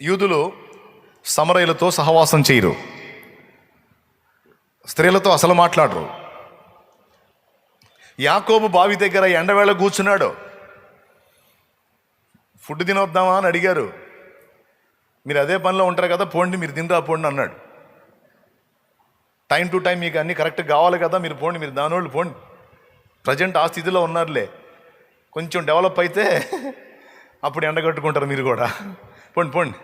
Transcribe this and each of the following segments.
యూదులు సమరయులతో సహవాసం చేయరు. స్త్రీలతో అసలు మాట్లాడరు. యాకోబు బావి దగ్గర ఎండవేళ కూర్చున్నాడు. ఫుడ్ తినొద్దామా అని అడిగారు. మీరు అదే పనిలో ఉంటారు కదా పోండి మీరు తినరా పోండి అన్నాడు. టైం టు టైం మీకు అన్నీ కరెక్ట్ కావాలి కదా మీరు పోండి మీరు దానివాళ్ళు పోండి. ప్రజెంట్ ఆ స్థితిలో ఉన్నారులే. కొంచెం డెవలప్ అయితే అప్పుడు ఎండగట్టుకుంటారు మీరు కూడా. పోండి పోండి.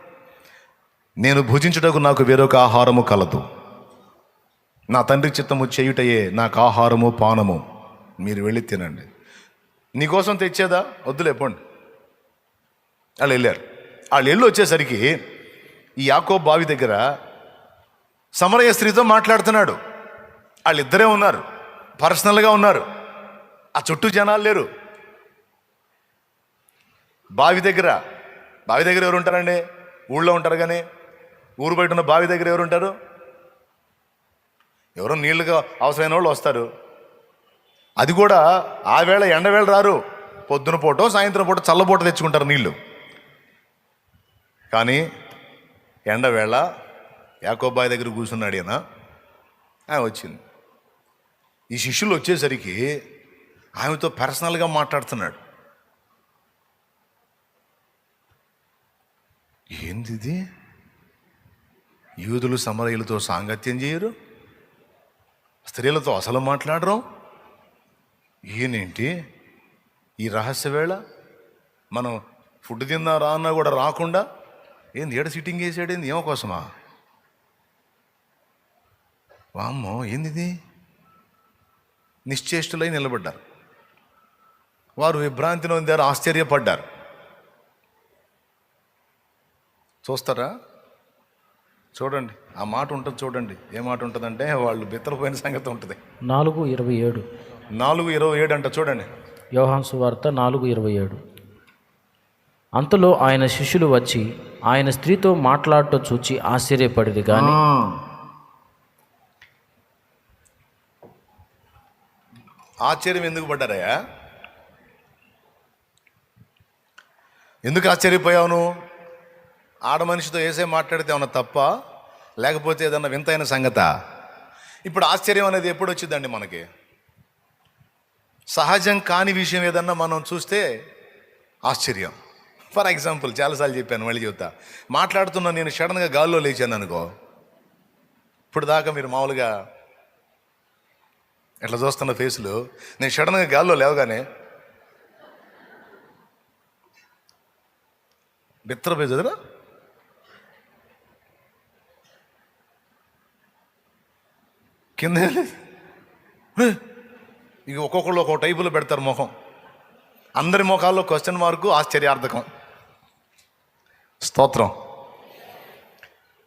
నేను భుజించుటకు నాకు వేరొక ఆహారము కలదు. నా తండ్రి చిత్తము చేయుటయే నాకు ఆహారము పానము. మీరు వెళ్ళి తినండి. నీకోసం తెచ్చేదా? వద్దులే పోండి. వాళ్ళు వెళ్ళారు. వాళ్ళు వెళ్ళి వచ్చేసరికి ఈ యాకో బావి దగ్గర సమరయ స్త్రీతో మాట్లాడుతున్నాడు. వాళ్ళిద్దరే ఉన్నారు. పర్సనల్గా ఉన్నారు. ఆ చుట్టూ జనాలు లేరు. బావి దగ్గర బావి దగ్గర ఎవరు ఉంటారండి? ఊళ్ళో ఉంటారు కానీ ఊరు బయట ఉన్న బావి దగ్గర ఎవరు ఉంటారు? ఎవరో నీళ్ళుగా అవసరమైన వాళ్ళు వస్తారు. అది కూడా ఆ వేళ ఎండవేళ రారు. పొద్దున పూట సాయంత్రం పూట చల్లపూట తెచ్చుకుంటారు నీళ్ళు. కానీ ఎండవేళ యాకోబాయి దగ్గర కూర్చున్నాడు ఈయన. వచ్చింది. ఈ శిష్యులు వచ్చేసరికి ఆమెతో పర్సనల్గా మాట్లాడుతున్నాడు. ఏంది యూదులు సమరయులతో సాంగత్యం చేయరు? స్త్రీలతో అసలు మాట్లాడరు? ఈయనేంటి? ఈ రహస్య వేళ? మనం ఫుడ్ తిందా రా అన్నా కూడా రాకుండా? ఏంది ఏడ సిట్టింగ్ వేసాడు ఏంది ఏమో కోసమా? వామ్మో ఏంది నిశ్చేష్టులై నిలబడ్డారు. వారు విభ్రాంతి నొందారు ఆశ్చర్యపడ్డారు. చూస్తారా? చూడండి. ఆ మాట ఉంటుంది చూడండి. ఏ మాట ఉంటుందంటే వాళ్ళు బిత్తరపోయిన సంగతి ఉంటుంది. నాలుగు ఇరవై ఏడు. నాలుగు ఇరవై ఏడు అంట చూడండి. యోహాన్ సువార్త నాలుగు ఇరవై ఏడు. అంతలో ఆయన శిష్యులు వచ్చి ఆయన స్త్రీతో మాట్లాడటం చూచి ఆశ్చర్యపడింది కానీ ఆశ్చర్యం ఎందుకు పడ్డారయ్యా? ఎందుకు ఆశ్చర్యపోయావు నువ్వు? ఆడ మనిషితో వేసే మాట్లాడితే ఏమన్నా తప్ప? లేకపోతే ఏదన్నా వింతైన సంగత? ఇప్పుడు ఆశ్చర్యం అనేది ఎప్పుడు వచ్చిందండి మనకి? సహజం కాని విషయం ఏదన్నా మనం చూస్తే ఆశ్చర్యం. ఫర్ ఎగ్జాంపుల్ చాలాసార్లు చెప్పాను మళ్ళీ చెబుతా మాట్లాడుతున్నా నేను సడన్గా గాల్లో లేచాను అనుకో. ఇప్పుడు దాకా మీరు మామూలుగా ఇట్లా చూస్తున్న ఫేసులు? నేను సడన్గా గాల్లో లేవగానే బిత్ర చదిరా కింద లేదు. ఇక ఒక్కొక్కళ్ళు ఒక్కొక్క టైపులో పెడతారు ముఖం అందరి ముఖాల్లో క్వశ్చన్ మార్కు ఆశ్చర్యార్థకం. స్తోత్రం.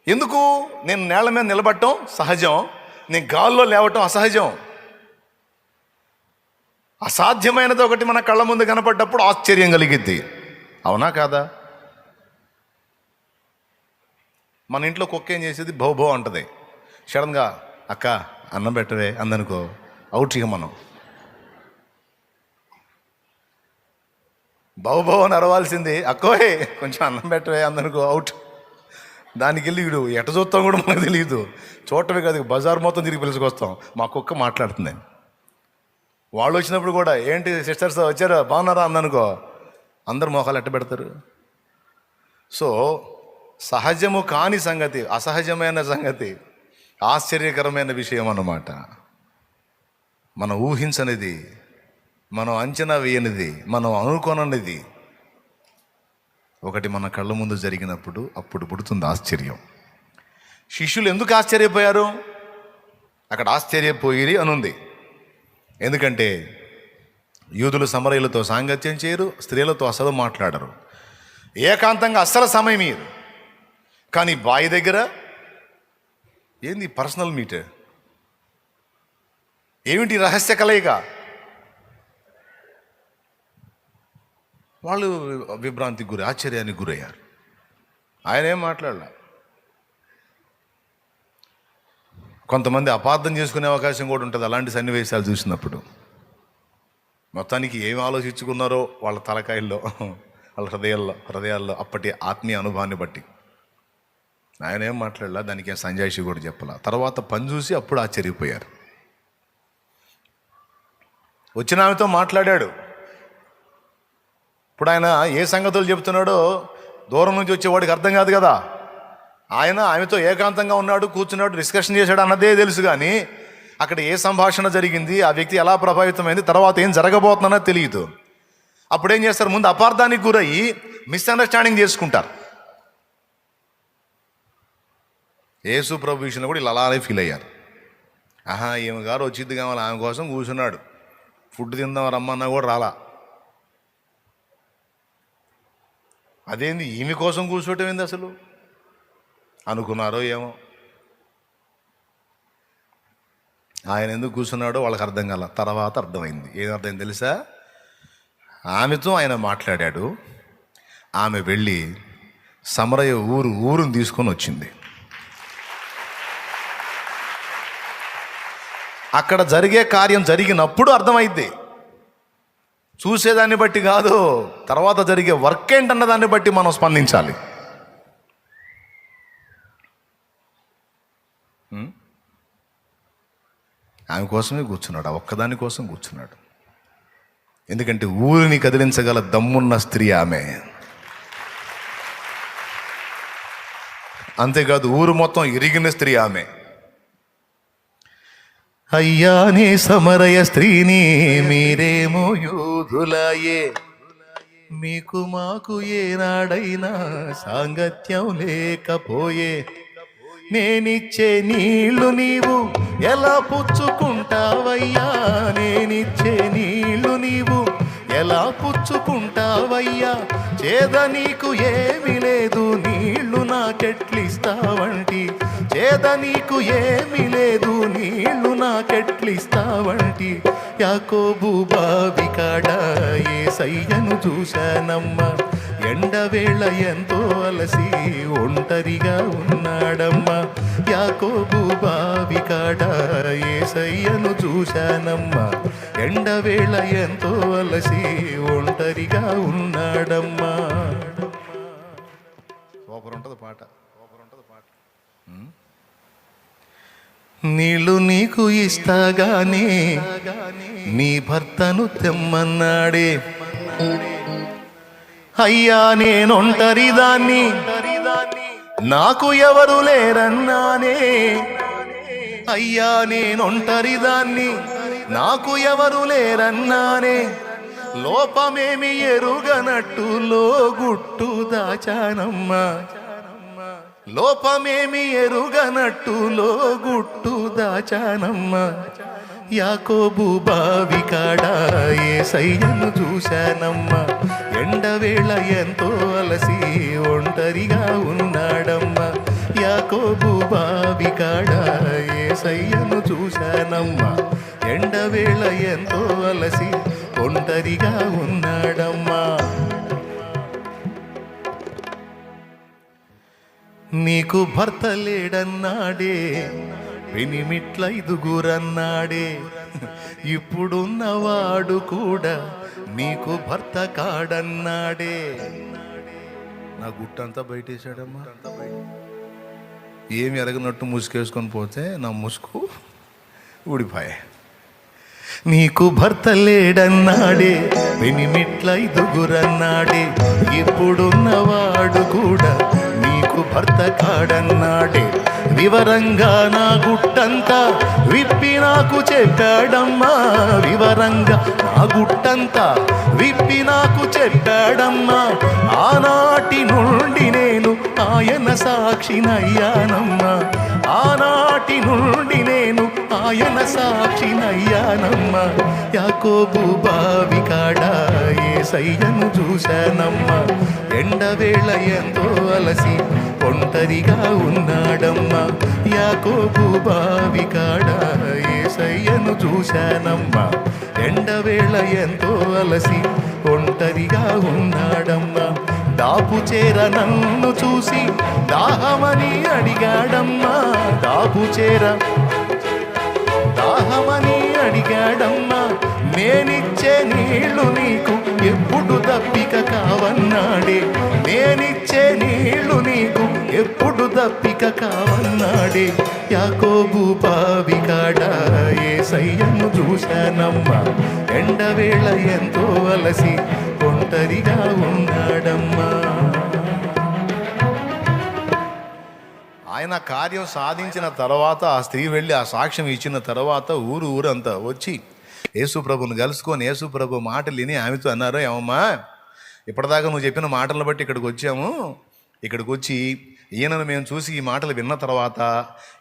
ఎందుకు? నేను నేల మీద నిలబడటం సహజం. నేను గాల్లో లేవటం అసహజం. అసాధ్యమైనది ఒకటి మన కళ్ళ ముందు కనపడ్డప్పుడు ఆశ్చర్యం కలిగిద్ది. అవునా కాదా? మన ఇంట్లో కుక్క ఏం చేసేది? భౌభో అంటది. సడన్గా అక్క అన్నం పెట్టవే అందనుకో. అవుట్ ఇక మనం. బౌ బౌ అని అరవాల్సింది అక్కోయ్ కొంచెం అన్నం పెట్టవే అందనుకో అవుట్ దానికి వెళ్ళి వీడు ఎట చూస్తాం కూడా మనకు తెలియదు చూడటమే కాదు బజార్ మొత్తం తిరిగి పిలుచుకొస్తాం. మా కుక్క మాట్లాడుతుంది. వాళ్ళు వచ్చినప్పుడు కూడా ఏంటి సిస్టర్స్ వచ్చారా? బాగున్నారా? అందనుకో. అందరు మోకాలు ఎట్ట పెడతారు? సో సహజము కాని సంగతి అసహజమైన సంగతి. ఆశ్చర్యకరమైన విషయం అన్నమాట. మనం ఊహించనిది మనం అంచనా వేయనిది మనం అనుకోననిది. ఒకటి మన కళ్ళ ముందు జరిగినప్పుడు అప్పుడు పుడుతుంది ఆశ్చర్యం. శిష్యులు ఎందుకు ఆశ్చర్యపోయారు? అక్కడ ఆశ్చర్యపోయి అనుంది. ఎందుకంటే యూదులు సమరయులతో సాంగత్యం చేయరు స్త్రీలతో అసలు మాట్లాడరు. ఏకాంతంగా అస్సలు సమయం ఇయ్యరు. కానీ బాయి దగ్గర ఏంది పర్సనల్ మీట్? ఏమిటి రహస్య కలయిక? వాళ్ళు విభ్రాంతికి గురి ఆశ్చర్యానికి గురయ్యారు. ఆయన ఏం మాట్లాడలే? కొంతమంది అపార్థం చేసుకునే అవకాశం కూడా ఉంటుంది అలాంటి సన్నివేశాలు చూసినప్పుడు. మొత్తానికి ఏం ఆలోచించుకున్నారో వాళ్ళ తలకాయల్లో వాళ్ళ హృదయాల్లో హృదయాల్లో అప్పటి ఆత్మీయ అనుభవాన్ని బట్టి. ఆయన ఏం మాట్లాడలా దానికి సంజాయిషి కూడా చెప్పలా. తర్వాత పని చూసి అప్పుడు ఆశ్చర్యపోయారు. వచ్చిన ఆమెతో మాట్లాడాడు. ఇప్పుడు ఆయన ఏ సంగతులు చెప్తున్నాడో దూరం నుంచి వచ్చేవాడికి అర్థం కాదు కదా. ఆయన ఆమెతో ఏకాంతంగా ఉన్నాడు కూర్చున్నాడు డిస్కషన్ చేశాడు అన్నదే తెలుసు కానీ అక్కడ ఏ సంభాషణ జరిగింది ఆ వ్యక్తి ఎలా ప్రభావితమైంది తర్వాత ఏం జరగబోతుందన్నది తెలియదు. అప్పుడు ఏం చేస్తారు? ముందు అపార్థానికి గురయ్యి మిస్అండర్స్టాండింగ్ చేసుకుంటారు. యేసు ప్రభు విషయంలో కూడా ఇలా అలానే ఫీల్ అయ్యారు. ఆహా ఈమె గారు వచ్చింది కావాలి ఆమె కోసం కూర్చున్నాడు. ఫుడ్ తిందాం రమ్మన్నా కూడా రాలా. అదేంది ఈమె కోసం కూర్చోవటం ఏంది అసలు? అనుకున్నారో ఏమో. ఆయన ఎందుకు కూర్చున్నాడో వాళ్ళకి అర్థం కాల తర్వాత అర్థమైంది. ఏం అర్థమైంది తెలుసా? ఆమెతో ఆయన మాట్లాడాడు. ఆమె వెళ్ళి సమరయ ఊరు ఊరుని తీసుకొని వచ్చింది. అక్కడ జరిగే కార్యం జరిగినప్పుడు అర్థమైద్ది. చూసేదాన్ని బట్టి కాదు తర్వాత జరిగే వర్క్ ఏంటన్న దాన్ని బట్టి మనం స్పందించాలి. ఆమె కోసమే కూర్చున్నాడు ఆ ఒక్కదాని కోసం కూర్చున్నాడు. ఎందుకంటే ఊరిని కదిలించగల దమ్మున్న స్త్రీ ఆమె. అంతేకాదు ఊరు మొత్తం ఇరిగిన స్త్రీ ఆమె. అయ్యా నీ సమరయ స్త్రీని మీరేమో యూదులాయే. మీకు మాకు ఏనాడైనా సాంగత్యం లేకపోయే. నేనిచ్చే నీళ్ళు నీవు ఎలా పుచ్చుకుంటావయ్యా? నేనిచ్చే నీళ్ళు నీవు ఎలా పుచ్చుకుంటావయ్యా? చేద నీకు ఏమి లేదు నీళ్ళు నాకెట్లిస్తావంటి చేద నీకు ఏమి లేదు నీళ్ళు నాకెట్లిస్తావంటి యాకోబు బావి కాడ ఏ సయ్యను చూశానమ్మా. ఎండవేళ ఎంతో అలసి ఒంటరిగా ఉన్నాడమ్మా. యాకోబు బావి కాడ ఏ సయ్యను చూశానమ్మా. ఎండవేళ ఎంతో అలసి ఒంటరిగా ఉన్నాడమ్మా. సూపర్ ఉంటుంది పాట. సూపర్ ఉంటుంది పాట. నీళ్ళు నీకు ఇస్తాగానే నీ భర్తను తెమ్మన్నాడే. అయ్యా నేనొంటరిదాన్ని నాకు ఎవరు లేరన్నానే. అయ్యా నేనొంటరిదాన్ని నాకు ఎవరు లేరన్నానే. లోపమేమి ఎరుగనట్టు లోగుట్టు దాచానమ్మా. లోపమేమి ఎరుగనట్టు లోగుట్టు దాచానమ్మా. యాకోబు బావి కాడా ఏ సయ్యను చూశానమ్మా. ఎండవేళ ఎంతో అలసి ఒంటరిగా ఉన్నాడమ్మ. యాకోబు బావి కాడా ఏ సయ్యను చూశానమ్మా. ఎండవేళ ఎంతో అలసి ఒంటరిగా ఉన్నాడు నీకు భర్త లేడన్నాడే పెనిమిట్ల ఐదుగురన్నాడే ఇప్పుడున్నవాడు కూడా నీకు భర్త కాడన్నాడే. నా గుట్టంతా బయటేశాడమ్మా. ఏమి ఎరగనట్టు ముసుకేసుకొని పోతే నా ముసుగు ఊడిపోయా. నీకు భర్త లేడన్నాడే వెనిమిట్ల ఐదుగురన్నాడే ఇప్పుడున్నవాడు కూడా నాకు భర్త కాడన్నాడే. వివరంగా నా గుట్టంతా విప్పి నాకు చెప్పాడమ్మా. వివరంగా నా గుట్టంతా విప్పి నాకు చెప్పాడమ్మా. ఆనాటి నుండి నేను ఆయన సాక్షినయ్యానమ్మా. ఆనాటి నుండి నేను ఆయన సాక్షినయ్యానమ్మ. యాకోబు బావి కాడ ఏ సయ్యను చూశానమ్మా. ఎండవేళ ఎంతో అలసి ఒంటరిగా ఉన్నాడమ్మా. యాకోబు బావి కాడ ఏ సయ్యను చూశానమ్మా. ఎండవేళ ఎంతో అలసి ఒంటరిగా ఉన్నాడమ్మా. దాపు చేర నన్ను చూసి దాహమని అడిగాడమ్మా. దాపు చేర దాహమని అడిగాడమ్మా నేనిచ్చే నీళ్ళు నీకు ఎప్పుడు దప్పిక కావన్నాడే. నేనిచ్చే నీళ్ళు నీకు ఎప్పుడు దప్పిక కావన్నాడే. యాకోబు పావికాడ ఏ సయ్యను చూశానమ్మా. ఎండవేళ ఎంతో అలసి ఒంటరిగా ఉన్నాడమ్మా. ఆయన కార్యం సాధించిన తర్వాత ఆ స్త్రీ వెళ్ళి ఆ సాక్ష్యం ఇచ్చిన తర్వాత ఊరు ఊరంతా వచ్చి యేసుప్రభుని కలుసుకొని యేసుప్రభు మాటలు విని ఆమెతో అన్నారు ఏమమ్మా ఇప్పటిదాకా నువ్వు చెప్పిన మాటలను బట్టి ఇక్కడికి వచ్చాము. ఇక్కడికి వచ్చి ఈయనను మేము చూసి ఈ మాటలు విన్న తర్వాత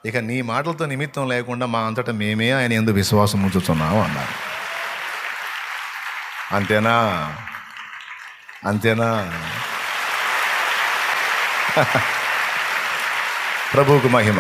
ఇక నీ మాటలతో నిమిత్తం లేకుండా మా అంతటా మేమే ఆయన ఎందుకు విశ్వాసం ఉంచుతున్నాము అన్నారు. అంతేనా? అంతేనా? ప్రభువుకు మహిమ.